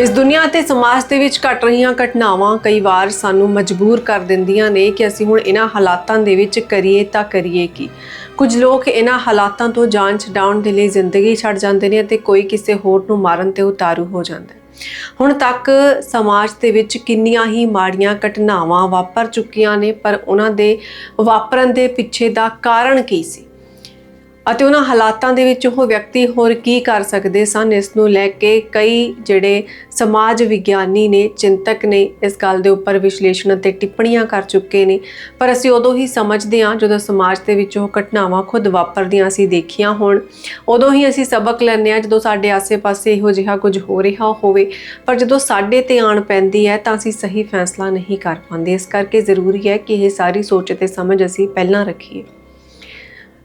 ਇਸ ਦੁਨੀਆ ਤੇ ਸਮਾਜ ਦੇ ਵਿੱਚ ਘਟ ਰਹੀਆਂ ਘਟਨਾਵਾਂ ਕਈ ਵਾਰ ਸਾਨੂੰ ਮਜਬੂਰ ਕਰ ਦਿੰਦੀਆਂ ਨੇ ਕਿ ਅਸੀਂ ਹੁਣ ਇਹਨਾਂ ਹਾਲਾਤਾਂ ਦੇ ਵਿੱਚ ਕਰੀਏ ਤਾਂ ਕਰੀਏ ਕੀ। ਕੁਝ ਲੋਕ ਇਹਨਾਂ ਹਾਲਾਤਾਂ ਤੋਂ ਜਾਨ ਛਡਾਉਣ ਦੇ ਲਈ ਜ਼ਿੰਦਗੀ ਛੱਡ ਜਾਂਦੇ ਨੇ ਅਤੇ ਕੋਈ ਕਿਸੇ ਹੋਰ ਨੂੰ ਮਾਰਨ ਤੇ ਉਤਾਰੂ ਹੋ ਜਾਂਦਾ ਹੈ। ਹੁਣ ਤੱਕ ਸਮਾਜ ਦੇ ਵਿੱਚ ਕਿੰਨੀਆਂ ਹੀ ਮਾੜੀਆਂ ਘਟਨਾਵਾਂ ਵਾਪਰ ਚੁੱਕੀਆਂ ਨੇ, ਪਰ ਉਹਨਾਂ ਦੇ ਵਾਪਰਨ ਦੇ ਪਿੱਛੇ ਦਾ ਕਾਰਨ ਕੀ ਸੀ? ਅਤੇ ਉਹਨਾਂ ਹਾਲਾਤਾਂ ਦੇ ਵਿੱਚ ਉਹ ਵਿਅਕਤੀ ਹੋਰ ਕੀ ਕਰ ਸਕਦੇ ਸਨ, ਇਸ ਨੂੰ ਲੈ ਕੇ ਕਈ ਜਿਹੜੇ ਸਮਾਜ ਵਿਗਿਆਨੀ ਨੇ, ਚਿੰਤਕ ਨੇ ਇਸ ਗੱਲ ਦੇ ਉੱਪਰ ਵਿਸ਼ਲੇਸ਼ਣ ਅਤੇ ਟਿੱਪਣੀਆਂ ਕਰ ਚੁੱਕੇ ਨੇ। ਪਰ ਅਸੀਂ ਉਦੋਂ ਹੀ ਸਮਝਦੇ ਹਾਂ, ਜਦੋਂ ਸਮਾਜ ਦੇ ਵਿੱਚ ਉਹ ਘਟਨਾਵਾਂ ਖੁਦ ਵਾਪਰਦੀਆਂ ਅਸੀਂ ਦੇਖੀਆਂ ਹੋਣ, ਉਦੋਂ ਹੀ ਅਸੀਂ ਸਬਕ ਲੈਂਦੇ ਹਾਂ, ਜਦੋਂ ਸਾਡੇ ਆਸੇ-ਪਾਸੇ ਇਹੋ ਜਿਹਾ ਕੁਝ ਹੋ ਰਿਹਾ ਹੋਵੇ। ਪਰ ਜਦੋਂ ਸਾਡੇ ਤੇ ਆਣ ਪੈਂਦੀ ਹੈ, ਤਾਂ ਅਸੀਂ ਸਹੀ ਫੈਸਲਾ ਨਹੀਂ ਕਰ ਪਾਉਂਦੇ। ਇਸ ਕਰਕੇ ਜ਼ਰੂਰੀ ਹੈ ਕਿ ਇਹ ਸਾਰੀ ਸੋਚ ਤੇ ਸਮਝ ਅਸੀਂ ਪਹਿਲਾਂ ਰੱਖੀਏ।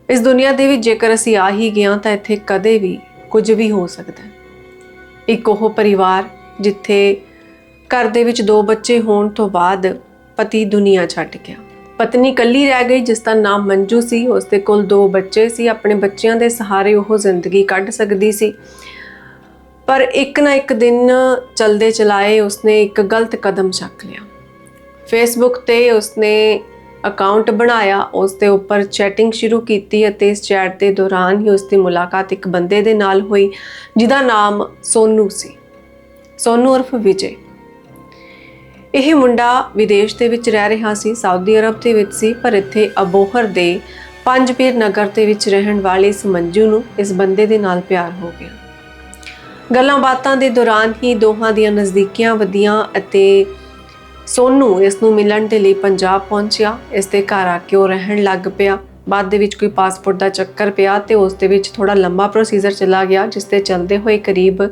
ਇਸ ਦੁਨੀਆ ਦੇ ਵਿੱਚ ਜੇਕਰ ਅਸੀਂ ਆ ਹੀ ਗਿਆ ਤਾਂ ਇੱਥੇ ਕਦੇ ਵੀ ਕੁਝ ਵੀ ਹੋ ਸਕਦਾ ਹੈ। ਇੱਕ ਉਹ ਪਰਿਵਾਰ ਜਿੱਥੇ ਘਰ ਦੇ ਵਿੱਚ ਦੋ ਬੱਚੇ ਹੋਣ ਤੋਂ ਬਾਅਦ ਪਤੀ ਦੁਨੀਆ ਛੱਡ ਗਿਆ। ਪਤਨੀ ਇਕੱਲੀ ਰਹਿ ਗਈ ਜਿਸ ਦਾ ਨਾਮ ਮੰਜੂ ਸੀ। ਉਸ ਦੇ ਕੋਲ ਦੋ ਬੱਚੇ ਸੀ। ਆਪਣੇ ਬੱਚਿਆਂ ਦੇ ਸਹਾਰੇ ਉਹ ਜ਼ਿੰਦਗੀ ਕੱਢ ਸਕਦੀ ਸੀ। ਪਰ ਇੱਕ ਨਾ ਇੱਕ ਦਿਨ ਚਲਦੇ ਚਲਾਏ ਉਸਨੇ ਇੱਕ ਗਲਤ ਕਦਮ ਚੱਕ ਲਿਆ। ਫੇਸਬੁੱਕ ਤੇ ਉਸਨੇ ਅਕਾਊਂਟ ਬਣਾਇਆ ਉਸ ਦੇ ਉੱਪਰ ਚੈਟਿੰਗ ਸ਼ੁਰੂ ਕੀਤੀ ਅਤੇ ਇਸ ਚੈਟ ਦੇ ਦੌਰਾਨ ਹੀ ਉਸ ਦੀ ਮੁਲਾਕਾਤ ਇੱਕ ਬੰਦੇ ਦੇ ਨਾਲ ਹੋਈ, ਜਿਹਦਾ ਨਾਮ ਸੋਨੂ ਸੀ। ਸੋਨੂ ਉਰਫ ਵਿਜੇ। ਇਹ ਮੁੰਡਾ ਵਿਦੇਸ਼ ਦੇ ਵਿੱਚ ਰਹਿ ਰਿਹਾ ਸੀ, ਸਾਊਦੀ ਅਰਬ ਦੇ ਵਿੱਚ ਸੀ, ਪਰ ਇੱਥੇ ਅਬੋਹਰ ਦੇ ਪੰਜ ਪੀਰ ਨਗਰ ਦੇ ਵਿੱਚ ਰਹਿਣ ਵਾਲੇ ਇਸ ਮੰਜੂ ਨੂੰ ਇਸ ਬੰਦੇ ਦੇ ਨਾਲ ਪਿਆਰ ਹੋ ਗਿਆ। ਗੱਲਾਂ ਬਾਤਾਂ ਦੇ ਦੌਰਾਨ ਹੀ ਦੋਹਾਂ ਦੀਆਂ ਨਜ਼ਦੀਕੀਆਂ ਵਧੀਆਂ ਅਤੇ ਸੋਨੂ ਇਸ ਨੂੰ ਮਿਲਣ ਦੇ ਲਈ ਪੰਜਾਬ ਪਹੁੰਚਿਆ ਇਸ ਦੇ ਘਰ ਆ ਕੇ ਉਹ ਰਹਿਣ ਲੱਗ ਪਿਆ। ਬਾਅਦ ਦੇ ਵਿੱਚ ਕੋਈ ਪਾਸਪੋਰਟ ਦਾ ਚੱਕਰ ਪਿਆ ਤੇ ਉਸ ਦੇ ਵਿੱਚ ਥੋੜਾ ਲੰਬਾ ਪ੍ਰੋਸੀਜਰ ਚਲਾ ਗਿਆ ਜਿਸ ਤੇ ਚੱਲਦੇ ਹੋਏ ਕਰੀਬ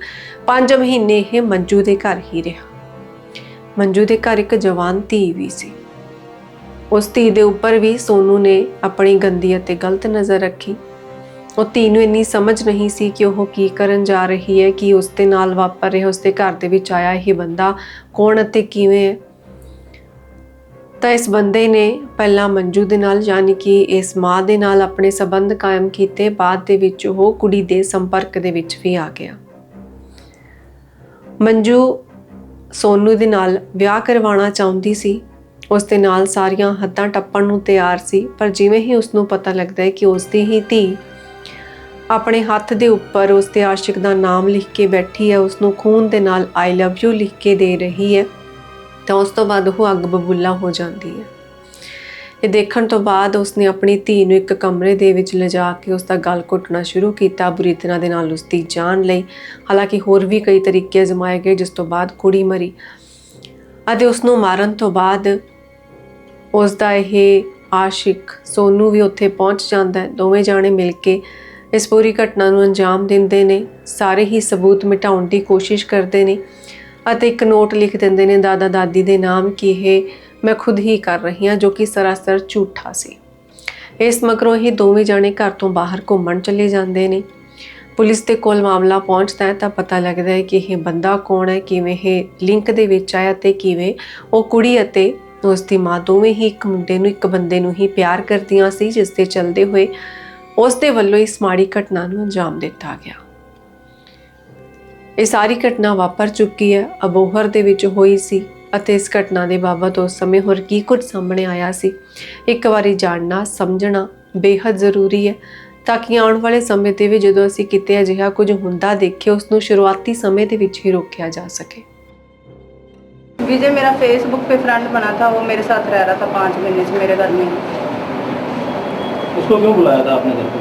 5 ਮਹੀਨੇ ਇਹ ਮੰਜੂ ਦੇ ਘਰ ਹੀ ਰਿਹਾ। ਮੰਜੂ ਦੇ ਘਰ ਇੱਕ ਜਵਾਨ ਧੀ ਵੀ ਸੀ। ਉਸ ਧੀ ਦੇ ਉੱਪਰ ਵੀ ਸੋਨੂ ਨੇ ਆਪਣੀ ਗੰਦੀ ਅਤੇ ਗਲਤ ਨਜ਼ਰ ਰੱਖੀ। ਉਹ ਧੀ ਨੂੰ ਇੰਨੀ ਸਮਝ ਨਹੀਂ ਸੀ ਕਿ ਉਹ ਕੀ ਕਰਨ ਜਾ ਰਹੀ ਹੈ, ਕਿ ਉਸ ਦੇ ਨਾਲ ਵਾਪਰ ਰਿਹਾ, ਉਸ ਦੇ ਘਰ ਦੇ ਵਿੱਚ ਆਇਆ ਇਹ ਬੰਦਾ ਕੌਣ ਅਤੇ ਕਿਵੇਂ ਹੈ ਤਾਂ ਇਸ ਬੰਦੇ ਨੇ ਪਹਿਲਾਂ ਮੰਜੂ ਦੇ ਨਾਲ ਯਾਨੀ ਕਿ ਇਸ ਮਾਂ ਦੇ ਨਾਲ ਆਪਣੇ ਸਬੰਧ ਕਾਇਮ ਕੀਤੇ, ਬਾਅਦ ਦੇ ਵਿੱਚ ਉਹ ਕੁੜੀ ਦੇ ਸੰਪਰਕ ਦੇ ਵਿੱਚ ਵੀ ਆ ਗਿਆ। ਮੰਜੂ ਸੋਨੂ ਦੇ ਨਾਲ ਵਿਆਹ ਕਰਵਾਉਣਾ ਚਾਹੁੰਦੀ ਸੀ। ਉਸ ਦੇ ਨਾਲ ਸਾਰੀਆਂ ਹੱਦਾਂ ਟੱਪਣ ਨੂੰ ਤਿਆਰ ਸੀ, ਪਰ ਜਿਵੇਂ ਹੀ ਉਸ ਨੂੰ ਪਤਾ ਲੱਗਦਾ ਹੈ ਕਿ ਉਸ ਦੀ ਹੀ ਧੀ ਆਪਣੇ ਹੱਥ ਦੇ ਉੱਪਰ ਉਸ ਦੇ ਆਸ਼ਿਕ ਦਾ ਨਾਮ ਲਿਖ ਕੇ ਬੈਠੀ ਹੈ ਉਸ ਨੂੰ ਖੂਨ ਦੇ ਨਾਲ ਆਈ ਲਵ ਯੂ ਲਿਖ ਕੇ ਦੇ ਰਹੀ ਹੈ। ਤਾਂ ਉਸ ਤੋਂ ਬਾਅਦ ਉਹ ਅੱਗ ਬਬੂਲਾ ਹੋ ਜਾਂਦੀ ਹੈ। ਇਹ ਦੇਖਣ ਤੋਂ ਬਾਅਦ ਉਸਨੇ ਆਪਣੀ ਧੀ ਨੂੰ ਇੱਕ ਕਮਰੇ ਦੇ ਵਿੱਚ ਲਿਜਾ ਕੇ ਉਸ ਦਾ ਗਲ ਘੁੱਟਣਾ ਸ਼ੁਰੂ ਕੀਤਾ, ਬੁਰੀ ਤਰ੍ਹਾਂ ਦੇ ਨਾਲ ਉਸ ਦੀ ਜਾਨ ਲਈ। ਹਾਲਾਂਕਿ ਹੋਰ ਵੀ ਕਈ ਤਰੀਕੇ ਅਜ਼ਮਾਏ ਗਏ, ਜਿਸ ਤੋਂ ਬਾਅਦ ਕੁੜੀ ਮਰੀ ਅਤੇ ਉਸ ਨੂੰ ਮਾਰਨ ਤੋਂ ਬਾਅਦ ਉਸ ਦਾ ਇਹ ਆਸ਼ਿਕ ਸੋਨੂ ਵੀ ਉੱਥੇ ਪਹੁੰਚ ਜਾਂਦਾ ਹੈ। ਦੋਵੇਂ ਜਾਣੇ ਮਿਲ ਕੇ ਇਸ ਪੂਰੀ ਘਟਨਾ ਨੂੰ ਅੰਜਾਮ ਦਿੰਦੇ ਨੇ, ਸਾਰੇ ਹੀ ਸਬੂਤ ਮਿਟਾਉਣ ਦੀ ਕੋਸ਼ਿਸ਼ ਕਰਦੇ ਨੇ। ਅਤੇ ਇੱਕ ਨੋਟ ਲਿਖ ਦਿੰਦੇ ਨੇ, ਦਾਦਾ ਦਾਦੀ ਦੇ ਨਾਮ ਕਿ ਇਹ ਮੈਂ ਖੁਦ ਹੀ ਕਰ ਰਹੀ ਹਾਂ, ਜੋ ਕਿ ਸਰਾਸਰ ਝੂਠਾ ਸੀ। ਇਸ ਮਗਰੋਂ ਇਹ ਦੋਵੇਂ ਜਾਣੇ ਘਰ ਤੋਂ ਬਾਹਰ ਘੁੰਮਣ ਚਲੇ ਜਾਂਦੇ ਨੇ। ਪੁਲਿਸ ਦੇ ਕੋਲ ਮਾਮਲਾ ਪਹੁੰਚਦਾ ਹੈ ਤਾਂ ਪਤਾ ਲੱਗਦਾ ਹੈ ਕਿ ਇਹ ਬੰਦਾ ਕੌਣ ਹੈ, ਕਿਵੇਂ ਇਹ ਲਿੰਕ ਦੇ ਵਿੱਚ ਆਇਆ ਤੇ ਕਿਵੇਂ ਉਹ ਕੁੜੀ ਅਤੇ ਉਸ ਦੀ ਮਾਂ ਦੋਵੇਂ ਹੀ ਇੱਕ ਮੁੰਡੇ ਨੂੰ, ਇੱਕ ਬੰਦੇ ਨੂੰ ਹੀ ਪਿਆਰ ਕਰਦੀਆਂ ਸੀ, ਜਿਸ ਦੇ ਚਲਦੇ ਹੋਏ ਉਸ ਦੇ ਵੱਲੋਂ ਇਸ ਮਾੜੀ ਘਟਨਾ ਨੂੰ ਅੰਜਾਮ ਦਿੱਤਾ ਗਿਆ। ਇਹ ਸਾਰੀ ਘਟਨਾ ਵਾਪਰ ਚੁੱਕੀ ਹੈ। ਅਬੋਹਰ ਦੇ ਵਿੱਚ ਹੋਈ ਸੀ ਅਤੇ ਇਸ ਘਟਨਾ ਦੇ ਬਾਬਤ ਉਸ ਸਮੇਂ ਹੋਰ ਕੀ ਕੁਝ ਸਾਹਮਣੇ ਆਇਆ ਸੀ। ਇੱਕ ਵਾਰੀ ਜਾਣਨਾ ਸਮਝਣਾ ਬੇਹੱਦ ਜ਼ਰੂਰੀ ਹੈ ਤਾਂ ਕਿ ਆਉਣ ਵਾਲੇ ਸਮੇਂ ਤੇ ਵੀ ਜਦੋਂ ਅਸੀਂ ਕਿਤੇ ਅਜਿਹਾ ਕੁਝ ਹੁੰਦਾ ਦੇਖੇ ਉਸ ਨੂੰ ਸ਼ੁਰੂਆਤੀ ਸਮੇਂ ਦੇ ਵਿੱਚ ਹੀ ਰੋਕਿਆ ਜਾ ਸਕੇ। विजय मेरा फेसबुक पे फ्रेंड बना था वो मेरे साथ रह रहा था पाँच महीने से मेरे घर में उसको क्यों बुलाया था आपने घर पे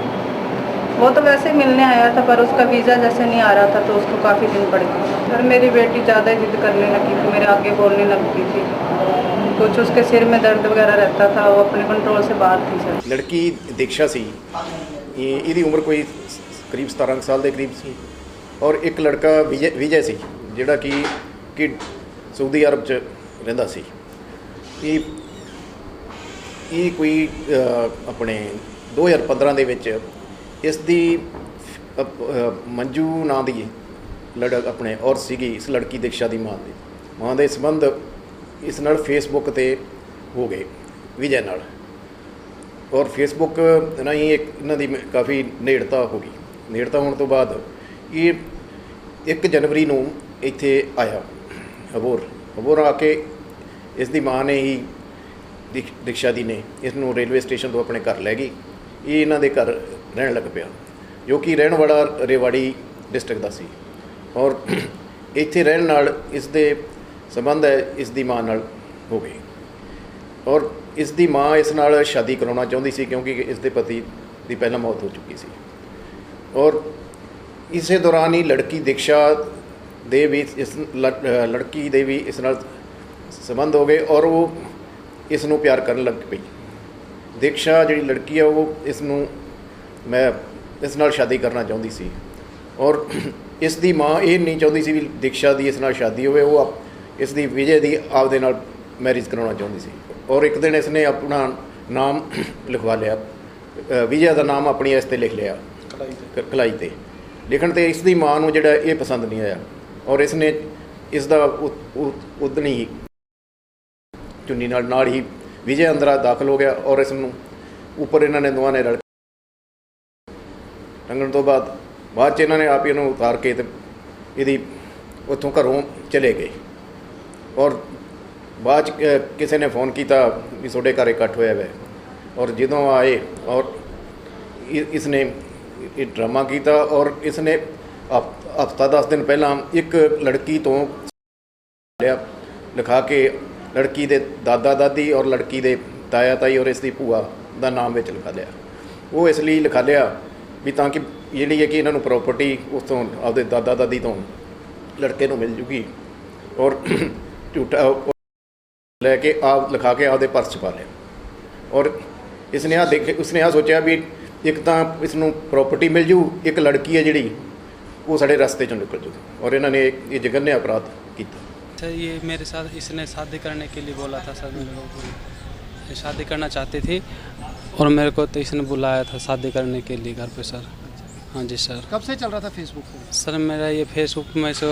वो तो वैसे ही मिलने आया था पर उसका वीज़ा जैसे नहीं आ रहा था तो उसको काफ़ी दिन पड़ गए फिर मेरी बेटी ज़्यादा जिद करने लगी थी मेरे आगे बोलने लगती थी कुछ उसके सिर में दर्द वगैरह रहता था वो अपने कंट्रोल से बाहर थी सर ਲੜਕੀ ਦੀਕਸ਼ਾ ਸੀ ਇਹ ਇਹਦੀ ਉਮਰ ਕੋਈ ਸ- ਕਰੀਬ 17 ਕੁ ਸਾਲ ਦੇ ਕਰੀਬ ਸੀ ਔਰ ਇੱਕ ਲੜਕਾ ਵਿਜੇ ਵਿਜੇ ਸੀ ਜਿਹੜਾ ਕਿ ਕਿ ਸਾਊਦੀ ਅਰਬ ਚ ਰਹਿੰਦਾ ਸੀ ਇਹ ਇਹ ਕੋਈ ਅ, ਆਪਣੇ 2015 ਦੇ ਵਿੱਚ ਇਸ ਦੀ ਮੰਜੂ ਨਾਂ ਦੀ ਲੜ ਆਪਣੇ ਔਰ ਸੀਗੀ ਇਸ ਲੜਕੀ ਦੀਕਸ਼ਾ ਦੀ ਮਾਂ ਦੀ। ਮਾਂ ਦੇ ਸੰਬੰਧ ਇਸ ਨਾਲ ਫੇਸਬੁੱਕ ਤੇ ਹੋ ਗਏ, ਵਿਜੇ ਨਾਲ। ਔਰ ਫੇਸਬੁੱਕ ਰਾਹੀਂ ਇੱਕ ਇਹਨਾਂ ਦੀ ਕਾਫੀ ਨੇੜਤਾ ਹੋ ਗਈ। ਨੇੜਤਾ ਹੋਣ ਤੋਂ ਬਾਅਦ ਇਹ 1 ਜਨਵਰੀ ਨੂੰ ਇੱਥੇ ਆਇਆ ਅਬੋਰ ਅਬੋਰ ਆ ਕੇ ਇਸ ਦੀ ਮਾਂ ਨੇ ਹੀ ਦੀਕਸ਼ਾ ਦੀ ਨੇ ਇਸ ਨੂੰ ਰੇਲਵੇ ਸਟੇਸ਼ਨ ਤੋਂ ਆਪਣੇ ਘਰ ਲੈ ਗਈ। ਇਹ ਇਹਨਾਂ ਦੇ ਘਰ ਰਹਿਣ ਲੱਗ ਪਿਆ। ਜੋ ਕਿ ਰਹਿਣ ਵਾਲਾ ਰੇਵਾੜੀ ਡਿਸਟ੍ਰਿਕਟ ਦਾ ਸੀ। ਔਰ ਇੱਥੇ ਰਹਿਣ ਨਾਲ ਇਸ ਦੇ ਸੰਬੰਧ ਹੈ, ਇਸ ਦੀ ਮਾਂ ਨਾਲ ਹੋ ਗਏ ਔਰ ਇਸ ਦੀ ਮਾਂ ਇਸ ਨਾਲ ਸ਼ਾਦੀ ਕਰਾਉਣਾ ਚਾਹੁੰਦੀ ਸੀ ਕਿਉਂਕਿ ਇਸ ਦੇ ਪਤੀ ਦੀ ਪਹਿਲਾਂ ਮੌਤ ਹੋ ਚੁੱਕੀ ਸੀ। ਔਰ ਇਸੇ ਦੌਰਾਨ ਹੀ ਲੜਕੀ ਦੀਕਸ਼ਾ ਦੇ ਵੀ ਇਸ ਲ- ਲੜਕੀ ਦੇ ਵੀ ਇਸ ਨਾਲ ਸੰਬੰਧ ਹੋ ਗਏ ਔਰ ਉਹ ਇਸ ਨੂੰ ਪਿਆਰ ਕਰਨ ਲੱਗ ਪਈ। ਦਿਕਸ਼ਾ ਜਿਹੜੀ ਲੜਕੀ ਹੈ ਉਹ ਇਸ ਨੂੰ ਮੈਂ ਇਸ ਨਾਲ ਸ਼ਾਦੀ ਕਰਨਾ ਚਾਹੁੰਦੀ ਸੀ। ਔਰ ਇਸ ਦੀ ਮਾਂ ਇਹ ਨਹੀਂ ਚਾਹੁੰਦੀ ਸੀ ਵੀ ਦਿਕਸ਼ਾ ਦੀ ਇਸ ਨਾਲ ਸ਼ਾਦੀ ਹੋਵੇ ਉਹ ਇਸ ਦੀ ਵਿਜੇ ਦੀ ਆਪਦੇ ਨਾਲ ਮੈਰਿਜ ਕਰਾਉਣਾ ਚਾਹੁੰਦੀ ਸੀ। ਔਰ ਇੱਕ ਦਿਨ ਇਸ ਨੇ ਆਪਣਾ ਨਾਮ ਲਿਖਵਾ ਲਿਆ। ਵਿਜੇ ਦਾ ਨਾਮ ਆਪਣੀ ਇਸ ਤੇ ਲਿਖ ਲਿਆ। ਕਲਾਈ ਤੇ। ਲਿਖਣ ਤੇ ਇਸ ਦੀ ਮਾਂ ਨੂੰ ਜਿਹੜਾ ਇਹ ਪਸੰਦ ਨਹੀਂ ਆਇਆ। ਔਰ ਇਸ ਨੇ ਇਸ ਦਾ ਉਦਣੀ ਹੀ ਚੁੰਨੀ ਨਾਲ ਨਾਲ ਹੀ ਵਿਜੇ ਅੰਦਰ ਦਾਖਲ ਹੋ ਗਿਆ। ਔਰ ਇਸ ਨੂੰ ਉੱਪਰ ਇਹਨਾਂ ਨੇ ਦੋਵਾਂ ਨੇ ਰਲ ਲੰਘਣ ਤੋਂ ਬਾਅਦ ਬਾਅਦ ਚ ਇਹਨਾਂ ਨੇ ਆਪ ਹੀ ਇਹਨੂੰ ਉਤਾਰ ਕੇ ਤੇ ਇਹਦੀ ਉੱਥੋਂ ਘਰੋਂ ਚਲੇ ਗਏ। ਔਰ ਬਾਅਦ ਚ ਕਿਸੇ ਨੇ ਫੋਨ ਕੀਤਾ ਵੀ ਤੁਹਾਡੇ ਘਰ ਇਕੱਠ ਹੋਇਆ ਵੈ। ਔਰ ਜਦੋਂ ਆਏ, ਔਰ ਇ- ਇਸ ਨੇ ਇਹ ਡਰਾਮਾ ਕੀਤਾ ਔਰ ਇਸ ਨੇ ਹਫਤਾ 10 ਦਿਨ ਪਹਿਲਾਂ ਇੱਕ ਲੜਕੀ ਤੋਂ ਲਿਆ, ਲਿਖਾ ਕੇ ਲੜਕੀ ਦੇ ਦਾਦਾ ਦਾਦੀ ਔਰ ਲੜਕੀ ਦੇ ਤਾਇਆ ਤਾਈ ਔਰ ਇਸ ਦੀ ਭੂਆ ਦਾ ਨਾਮ ਵਿੱਚ ਲਿਖਾ ਲਿਆ। ਉਹ ਇਸ ਲਈ ਲਿਖਾ ਲਿਆ ਵੀ ਤਾਂ ਕਿ ਜਿਹੜੀ ਹੈ ਕਿ ਇਹਨਾਂ ਨੂੰ ਪ੍ਰਾਪਰਟੀ ਉਸ ਤੋਂ ਆਪਦੇ ਦਾਦਾ ਦਾਦੀ ਤੋਂ ਲੜਕੇ ਨੂੰ ਮਿਲ ਜੂਗੀ ਔਰ ਝੂਠਾ ਲੈ ਕੇ ਆਪ ਲਿਖਾ ਕੇ ਆਪਦੇ ਪਰਸ 'ਚ ਪਾ ਲਿਆ। ਔਰ ਇਸ ਨੇ ਆ ਦੇਖ ਉਸ ਨੇ ਆ ਸੋਚਿਆ ਵੀ ਇੱਕ ਤਾਂ ਇਸ ਨੂੰ ਪ੍ਰਾਪਰਟੀ ਮਿਲ ਜੂ, ਇੱਕ ਲੜਕੀ ਹੈ ਜਿਹੜੀ, ਉਹ ਸਾਡੇ ਰਸਤੇ 'ਚੋਂ ਨਿਕਲ ਜੂ ਔਰ ਇਹਨਾਂ ਨੇ ਇਹ ਜਗਨਨੇ ਅਪਰਾਧ ਕੀਤਾ। सर ये मेरे साथ इसने शादी करने के लिए बोला था सर मेरे को शादी करना और मेरे को तो इसने बुलाया था शादी करने के लिए घर पे सर। हाँ जी सर। कब से चल रहा था फेसबुक पे? सर मेरा ये फेसबुक में से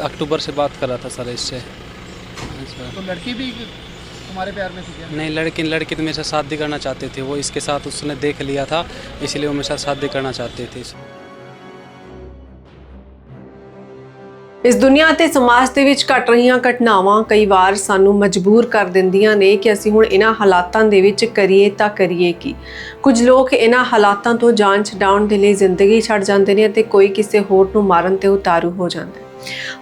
अक्टूबर से बात कर रहा था सर इससे। हाँ, सर। तो लड़की भी तुम्हारे प्यार में थी क्या? नहीं लड़की लड़की तो मेरे साथ शादी करना चाहती थी। वो इसके साथ उसने देख लिया था इसलिए वो मेरे साथ शादी करना चाहती थी। ਇਸ ਦੁਨੀਆ ਤੇ ਸਮਾਜ ਦੇ ਵਿੱਚ ਘਟ ਰਹੀਆਂ ਘਟਨਾਵਾਂ ਕਈ ਵਾਰ ਸਾਨੂੰ ਮਜਬੂਰ ਕਰ ਦਿੰਦੀਆਂ ਨੇ ਕਿ ਅਸੀਂ ਹੁਣ ਇਹਨਾਂ ਹਾਲਾਤਾਂ ਦੇ ਵਿੱਚ ਕਰੀਏ ਤਾਂ ਕਰੀਏ ਕੀ। ਕੁਝ ਲੋਕ ਇਹਨਾਂ ਹਾਲਾਤਾਂ ਤੋਂ ਜਾਨ ਛਡਾਉਣ ਦੇ ਲਈ ਜ਼ਿੰਦਗੀ ਛੱਡ ਜਾਂਦੇ ਨੇ ਅਤੇ ਕੋਈ ਕਿਸੇ ਹੋਰ ਨੂੰ ਮਾਰਨ ਤੇ ਉਤਾਰੂ ਹੋ ਜਾਂਦਾ ਹੈ।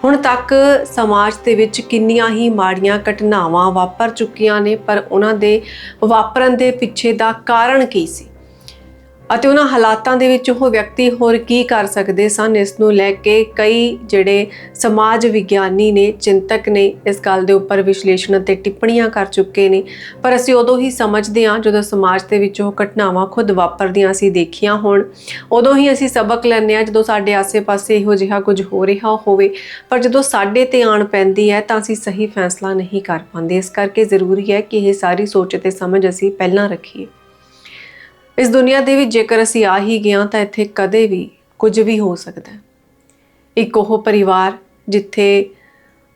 ਹੁਣ ਤੱਕ ਸਮਾਜ ਦੇ ਵਿੱਚ ਕਿੰਨੀਆਂ ਹੀ ਮਾੜੀਆਂ ਘਟਨਾਵਾਂ ਵਾਪਰ ਚੁੱਕੀਆਂ ਨੇ, ਪਰ ਉਹਨਾਂ ਦੇ ਵਾਪਰਨ ਦੇ ਪਿੱਛੇ ਦਾ ਕਾਰਨ ਕੀ ਸੀ? ਅਤੇ ਉਹਨਾਂ ਹਾਲਾਤਾਂ ਦੇ ਵਿੱਚ ਉਹ ਵਿਅਕਤੀ ਹੋਰ ਕੀ ਕਰ ਸਕਦੇ ਸਨ, ਇਸ ਨੂੰ ਲੈ ਕੇ ਕਈ ਜਿਹੜੇ ਸਮਾਜ ਵਿਗਿਆਨੀ ਨੇ, ਚਿੰਤਕ ਨੇ ਇਸ ਗੱਲ ਦੇ ਉੱਪਰ ਵਿਸ਼ਲੇਸ਼ਣ ਅਤੇ ਟਿੱਪਣੀਆਂ ਕਰ ਚੁੱਕੇ ਨੇ। ਪਰ ਅਸੀਂ ਉਦੋਂ ਹੀ ਸਮਝਦੇ ਹਾਂ, ਜਦੋਂ ਸਮਾਜ ਦੇ ਵਿੱਚ ਉਹ ਘਟਨਾਵਾਂ ਖੁਦ ਵਾਪਰਦੀਆਂ ਅਸੀਂ ਦੇਖੀਆਂ ਹੋਣ, ਉਦੋਂ ਹੀ ਅਸੀਂ ਸਬਕ ਲੈਂਦੇ ਹਾਂ, ਜਦੋਂ ਸਾਡੇ ਆਸੇ-ਪਾਸੇ ਇਹੋ ਜਿਹਾ ਕੁਝ ਹੋ ਰਿਹਾ ਹੋਵੇ। ਪਰ ਜਦੋਂ ਸਾਡੇ ਤੇ ਆਣ ਪੈਂਦੀ ਹੈ, ਤਾਂ ਅਸੀਂ ਸਹੀ ਫੈਸਲਾ ਨਹੀਂ ਕਰ ਪਾਉਂਦੇ। ਇਸ ਕਰਕੇ ਜ਼ਰੂਰੀ ਹੈ ਕਿ ਇਹ ਸਾਰੀ ਸੋਚ ਤੇ ਸਮਝ ਅਸੀਂ ਪਹਿਲਾਂ ਰੱਖੀਏ। ਇਸ ਦੁਨੀਆ ਦੇ ਵਿੱਚ ਜੇਕਰ ਅਸੀਂ ਆ ਹੀ ਗਿਆ ਤਾਂ ਇੱਥੇ ਕਦੇ ਵੀ ਕੁਝ ਵੀ ਹੋ ਸਕਦਾ ਹੈ। ਇੱਕ ਉਹ ਪਰਿਵਾਰ ਜਿੱਥੇ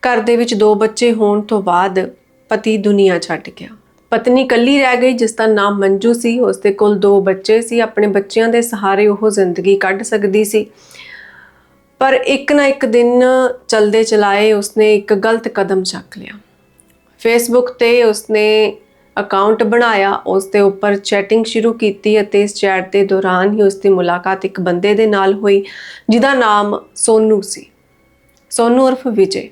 ਘਰ ਦੇ ਵਿੱਚ ਦੋ ਬੱਚੇ ਹੋਣ ਤੋਂ ਬਾਅਦ ਪਤੀ ਦੁਨੀਆ ਛੱਡ ਗਿਆ। ਪਤਨੀ ਇਕੱਲੀ ਰਹਿ ਗਈ, ਜਿਸ ਦਾ ਨਾਮ ਮੰਜੂ ਸੀ। ਉਸ ਦੇ ਕੋਲ ਦੋ ਬੱਚੇ ਸੀ। ਆਪਣੇ ਬੱਚਿਆਂ ਦੇ ਸਹਾਰੇ ਉਹ ਜ਼ਿੰਦਗੀ ਕੱਢ ਸਕਦੀ ਸੀ। ਪਰ ਇੱਕ ਨਾ ਇੱਕ ਦਿਨ ਚਲਦੇ ਚਲਾਏ ਉਸਨੇ ਇੱਕ ਗਲਤ ਕਦਮ ਚੱਕ ਲਿਆ। ਫੇਸਬੁੱਕ ਤੇ ਉਸਨੇ ਅਕਾਊਂਟ ਬਣਾਇਆ ਉਸ ਦੇ ਉੱਪਰ ਚੈਟਿੰਗ ਸ਼ੁਰੂ ਕੀਤੀ ਅਤੇ ਇਸ ਚੈਟ ਦੇ ਦੌਰਾਨ ਹੀ ਉਸ ਦੀ ਮੁਲਾਕਾਤ ਇੱਕ ਬੰਦੇ ਦੇ ਨਾਲ ਹੋਈ, ਜਿਹਦਾ ਨਾਮ ਸੋਨੂ ਸੀ। ਸੋਨੂ ਉਰਫ ਵਿਜੇ।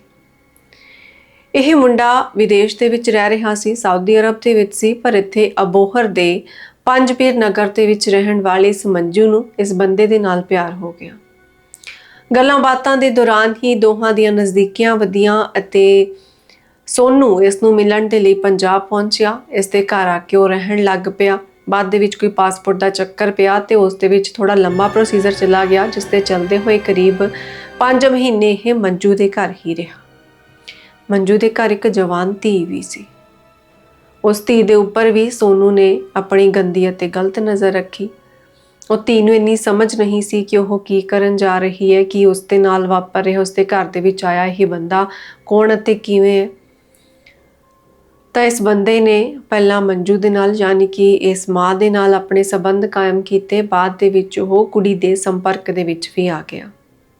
ਇਹ ਮੁੰਡਾ ਵਿਦੇਸ਼ ਦੇ ਵਿੱਚ ਰਹਿ ਰਿਹਾ ਸੀ, ਸਾਊਦੀ ਅਰਬ ਦੇ ਵਿੱਚ ਸੀ, ਪਰ ਇੱਥੇ ਅਬੋਹਰ ਦੇ ਪੰਜ ਪੀਰ ਨਗਰ ਦੇ ਵਿੱਚ ਰਹਿਣ ਵਾਲੇ ਇਸ ਮੰਜੂ ਨੂੰ ਇਸ ਬੰਦੇ ਦੇ ਨਾਲ ਪਿਆਰ ਹੋ ਗਿਆ। ਗੱਲਾਂ ਬਾਤਾਂ ਦੇ ਦੌਰਾਨ ਹੀ ਦੋਹਾਂ ਦੀਆਂ ਨਜ਼ਦੀਕੀਆਂ ਵਧੀਆਂ ਅਤੇ ਸੋਨੂ ਇਸ ਨੂੰ ਮਿਲਣ ਦੇ ਲਈ ਪੰਜਾਬ ਪਹੁੰਚਿਆ ਇਸ ਦੇ ਘਰ ਆ ਕੇ ਉਹ ਰਹਿਣ ਲੱਗ ਪਿਆ। ਬਾਅਦ ਦੇ ਵਿੱਚ ਕੋਈ ਪਾਸਪੋਰਟ ਦਾ ਚੱਕਰ ਪਿਆ ਤੇ ਉਸ ਦੇ ਵਿੱਚ ਥੋੜਾ ਲੰਮਾ ਪ੍ਰੋਸੀਜਰ ਚਲਾ ਗਿਆ ਜਿਸ ਦੇ ਚੱਲਦੇ ਹੋਏ ਕਰੀਬ 5 ਮਹੀਨੇ ਇਹ ਮੰਜੂ ਦੇ ਘਰ ਹੀ ਰਿਹਾ। ਮੰਜੂ ਦੇ ਘਰ ਇੱਕ ਜਵਾਨ ਧੀ ਵੀ ਸੀ। ਉਸ ਧੀ ਦੇ ਉੱਪਰ ਵੀ ਸੋਨੂ ਨੇ ਆਪਣੀ ਗੰਦੀ ਅਤੇ ਗਲਤ ਨਜ਼ਰ ਰੱਖੀ। ਉਹ ਧੀ ਨੂੰ ਇੰਨੀ ਸਮਝ ਨਹੀਂ ਸੀ ਕਿ ਉਹ ਕੀ ਕਰਨ ਜਾ ਰਹੀ ਹੈ, ਕਿ ਉਸ ਦੇ ਨਾਲ ਵਾਪਰ ਰਿਹਾ, ਉਸ ਦੇ ਘਰ ਦੇ ਵਿੱਚ ਆਇਆ ਇਹ ਬੰਦਾ ਕੌਣ ਅਤੇ ਕਿਵੇਂ ਹੈ। ਤਾਂ ਇਸ ਬੰਦੇ ਨੇ ਪਹਿਲਾਂ ਮੰਜੂ ਦੇ ਨਾਲ ਯਾਨੀ ਕਿ ਇਸ ਮਾਂ ਦੇ ਨਾਲ ਆਪਣੇ ਸਬੰਧ ਕਾਇਮ ਕੀਤੇ, ਬਾਅਦ ਦੇ ਵਿੱਚ ਉਹ ਕੁੜੀ ਦੇ ਸੰਪਰਕ ਦੇ ਵਿੱਚ ਵੀ ਆ ਗਿਆ।